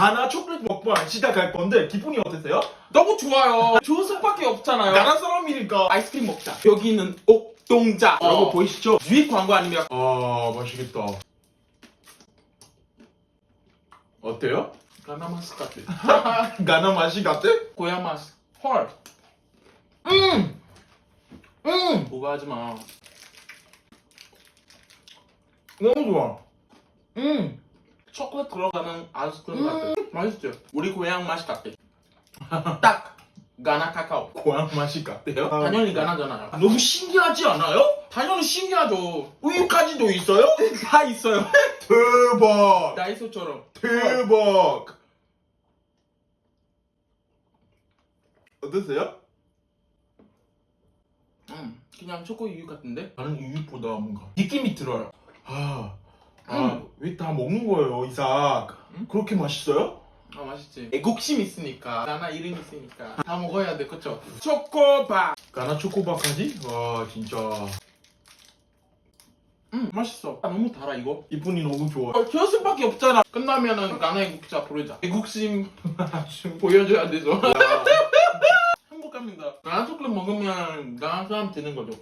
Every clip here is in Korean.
가나 초콜릿 먹방 시작할 건데 기분이 어떠세요? 너무 좋아요. 좋은 수밖에 없잖아요. 가나 사람이니까. 아이스크림 먹자. 여기는 옥동자. 어. 여러분 보이시죠? 유익 광고 아닙니까? 아 맛있겠다. 어때요? 가나 맛 같아. 가나 맛이 같아? 고향 맛. 헐. 음. 음. 뭐가 하지 마. 너무 좋아. 음. 초콜릿 들어가는 아이스크림 같아. 맛있죠? 우리 고향 맛 같아. 딱 가나 카카오. 고향 맛이 같아요? 당연히 가나잖아요. 너무 신기하지 않아요? 당연히 신기하죠. 우유까지도 있어요? 다 있어요. 대박. 다이소처럼. 대박. 어떠세요? 음, 그냥 초코 우유 같은데? 나는 우유보다 뭔가 느낌이 들어요. 아, 아, 음. 왜다 먹는 거예요, 이삭? 음? 그렇게 맛있어요? 아 맛있지. 애국심 있으니까. 가나 이름 있으니까. 다 먹어야 돼, 그쵸? 초코바. 가나 초코바까지? 와, 진짜. 음, 맛있어. 아, 너무 달아, 이거. 이분이 너무 좋아. 어, 교수밖에 없잖아. 끝나면은 가나 애국자 부르자. 애국심 보여줘야 되죠. 야. 행복합니다. 가나 초콜릿 먹으면 가나 사람 되는 거죠.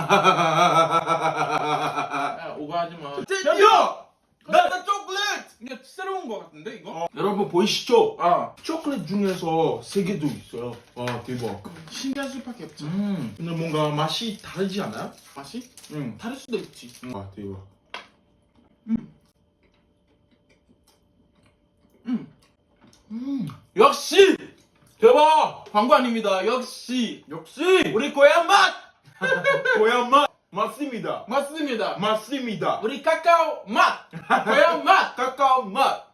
야! 야, 오버하지 마. 나 나 초콜릿! 이게 새로운 거 같은데, 이거? 어, 여러분 보이시죠? 아, 초콜릿 중에서 세 개도 있어요. 와, 대박. 신기할 수밖에 없죠. 음, 근데 뭔가 맛이 다르지 않아요? 맛이? 응. 다를 수도 있지. 와, 대박. 음. 역시! 대박! 광고 아닙니다. 역시 역시! 우리 고향 맛 고향 맛! 맞습니다. 맞습니다. 맞습니다. 우리 카카오 맛 고향 맛. 카카오 맛!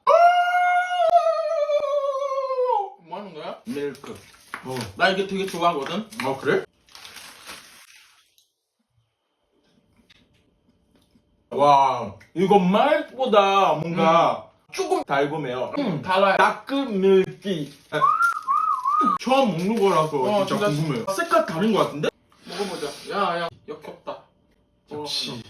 뭐 하는 거야? 밀크. 어, 나 이게 되게 좋아하거든. 어 그래? 와, 이거 말보다 뭔가 조금 달콤해요. 음, 달아요. 따끈 밀기. 처음 먹는 거라서 어, 진짜, 진짜 궁금해요. 색깔 다른 거 같은데? 먹어보자. 야, 야, 역겹다. 역시.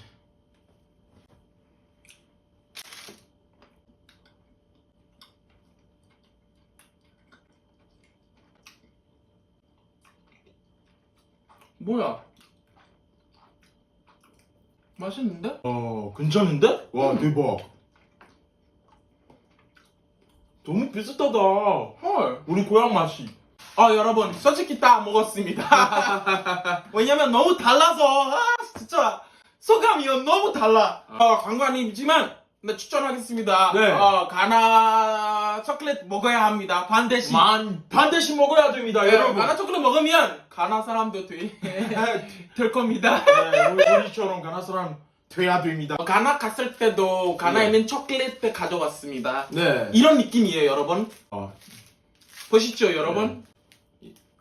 뭐야? 맛있는데? 어, 괜찮은데? 와, 음. 대박. 너무 비슷하다. 헐. 우리 고향 맛이. 아 여러분 솔직히 다 먹었습니다. 왜냐면 너무 달라서 아 진짜 소감이 너무 달라. 어, 광고 아니지만 네, 추천하겠습니다. 네. 어, 가나 초콜릿 먹어야 합니다. 반드시. 만, 반드시 먹어야 됩니다, 네, 여러분. 가나 초콜릿 먹으면 가나 사람도 돼, 될 겁니다. 네, 우리, 우리처럼 가나 사람 돼야 됩니다. 어, 가나 갔을 때도 가나에 네. 있는 초콜릿 가져갔습니다. 네. 이런 느낌이에요, 여러분. 어, 보시죠, 여러분.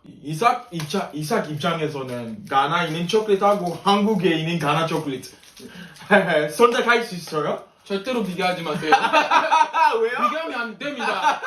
이- 이삭 입장 이삭 입장에서는 가나에 있는 초콜릿하고 한국에 있는 가나 초콜릿 선택할 수 있어요? 절대로 비교하지 마세요. 아 왜요? 비교하면 안 됩니다.